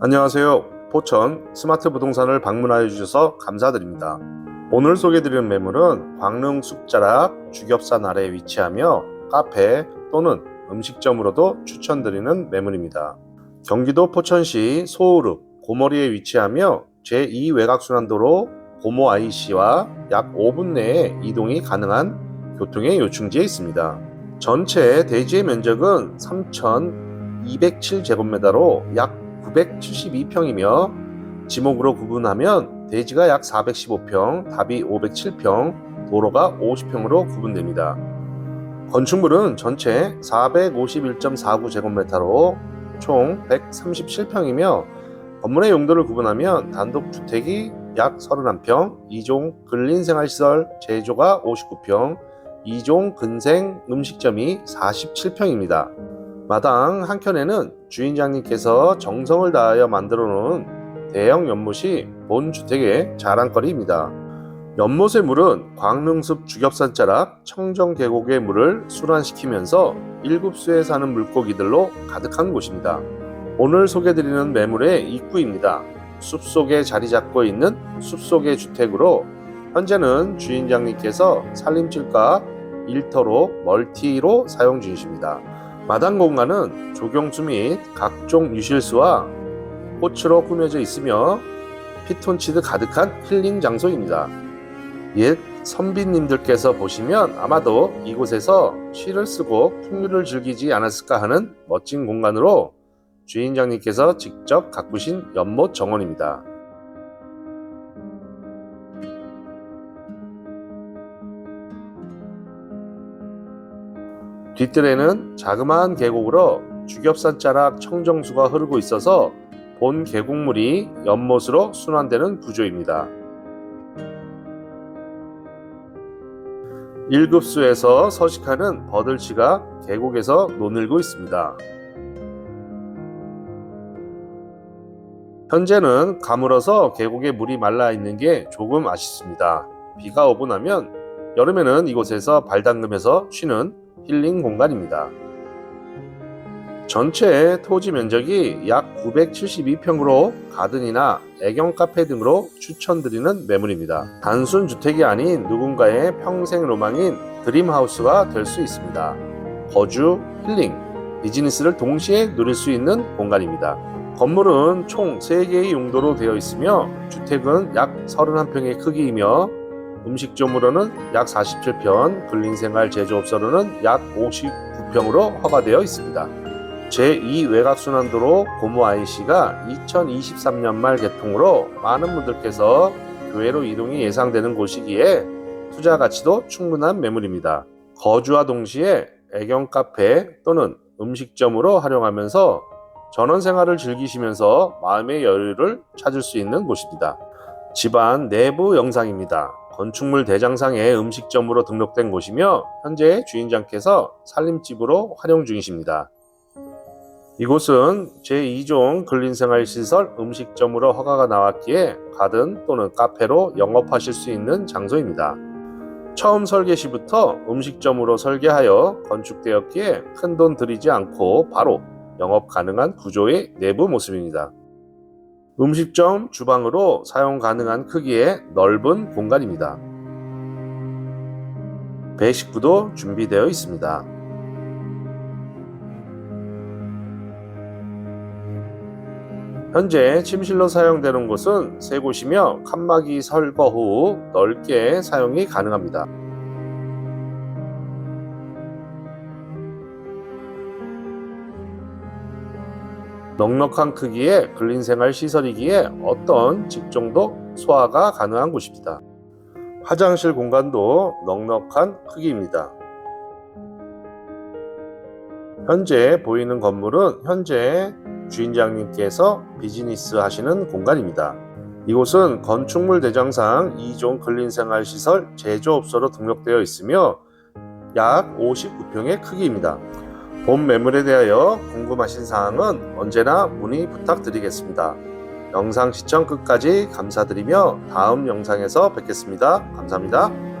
안녕하세요. 포천 스마트 부동산을 방문하여 주셔서 감사드립니다. 오늘 소개드리는 매물은 광릉 숲자락 주겹산 아래에 위치하며 카페 또는 음식점으로도 추천드리는 매물입니다. 경기도 포천시 소우읍 고머리에 위치하며 제2 외곽순환도로 고모 IC와 약 5분 내에 이동이 가능한 교통의 요충지에 있습니다. 전체 대지의 면적은 3,207제곱미터로 약 972평이며 지목으로 구분하면 대지가 약 415평, 답이 507평, 도로가 50평으로 구분됩니다. 건축물은 전체 451.49제곱미터로 총 137평이며 건물의 용도를 구분하면 단독주택이 약 31평, 2종 근린생활시설 제조가 59평, 2종 근생 음식점이 47평입니다. 마당 한켠에는 주인장님께서 정성을 다하여 만들어 놓은 대형 연못이 본 주택의 자랑거리입니다. 연못의 물은 광릉숲 주겹산 자락 청정 계곡의 물을 순환시키면서 일급수에 사는 물고기들로 가득한 곳입니다. 오늘 소개드리는 매물의 입구입니다. 숲속에 자리 잡고 있는 숲속의 주택으로 현재는 주인장님께서 살림질과 일터로 멀티로 사용 중이십니다. 마당 공간은 조경수 및 각종 유실수와 꽃으로 꾸며져 있으며 피톤치드 가득한 힐링 장소입니다. 옛 선비님들께서 보시면 아마도 이곳에서 시를 쓰고 풍류를 즐기지 않았을까 하는 멋진 공간으로 주인장님께서 직접 가꾸신 연못 정원입니다. 뒷뜰에는 자그마한 계곡으로 주겹산 자락 청정수가 흐르고 있어서 본 계곡물이 연못으로 순환되는 구조입니다. 1급수에서 서식하는 버들치가 계곡에서 노늘고 있습니다. 현재는 가물어서 계곡에 물이 말라 있는 게 조금 아쉽습니다. 비가 오고 나면 여름에는 이곳에서 발 담그면서 쉬는 힐링 공간입니다. 전체 토지 면적이 약 972평으로 가든이나 애경 카페 등으로 추천드리는 매물입니다. 단순 주택이 아닌 누군가의 평생 로망인 드림하우스가 될 수 있습니다. 거주, 힐링, 비즈니스를 동시에 누릴 수 있는 공간입니다. 건물은 총 3개의 용도로 되어 있으며 주택은 약 31평의 크기이며 음식점으로는 약 47평, 근린생활 제조업소로는 약 59평으로 허가되어 있습니다. 제2 외곽순환도로 고모 IC가 2023년 말 개통으로 많은 분들께서 교외로 이동이 예상되는 곳이기에 투자 가치도 충분한 매물입니다. 거주와 동시에 애경 카페 또는 음식점으로 활용하면서 전원 생활을 즐기시면서 마음의 여유를 찾을 수 있는 곳입니다. 집안 내부 영상입니다. 건축물 대장상의 음식점으로 등록된 곳이며 현재 주인장께서 살림집으로 활용 중이십니다. 이곳은 제2종 근린생활시설 음식점으로 허가가 나왔기에 가든 또는 카페로 영업하실 수 있는 장소입니다. 처음 설계 시부터 음식점으로 설계하여 건축되었기에 큰 돈 들이지 않고 바로 영업 가능한 구조의 내부 모습입니다. 음식점 주방으로 사용 가능한 크기의 넓은 공간입니다. 배식구도 준비되어 있습니다. 현재 침실로 사용되는 곳은 세 곳이며 칸막이 설거 후 넓게 사용이 가능합니다. 넉넉한 크기의 근린생활 시설이기에 어떤 직종도 소화가 가능한 곳입니다. 화장실 공간도 넉넉한 크기입니다. 현재 보이는 건물은 현재 주인장님께서 비즈니스 하시는 공간입니다. 이곳은 건축물 대장상 2종 근린생활시설 제조업소로 등록되어 있으며 약 59평의 크기입니다. 본 매물에 대하여 궁금하신 사항은 언제나 문의 부탁드리겠습니다. 영상 시청 끝까지 감사드리며 다음 영상에서 뵙겠습니다. 감사합니다.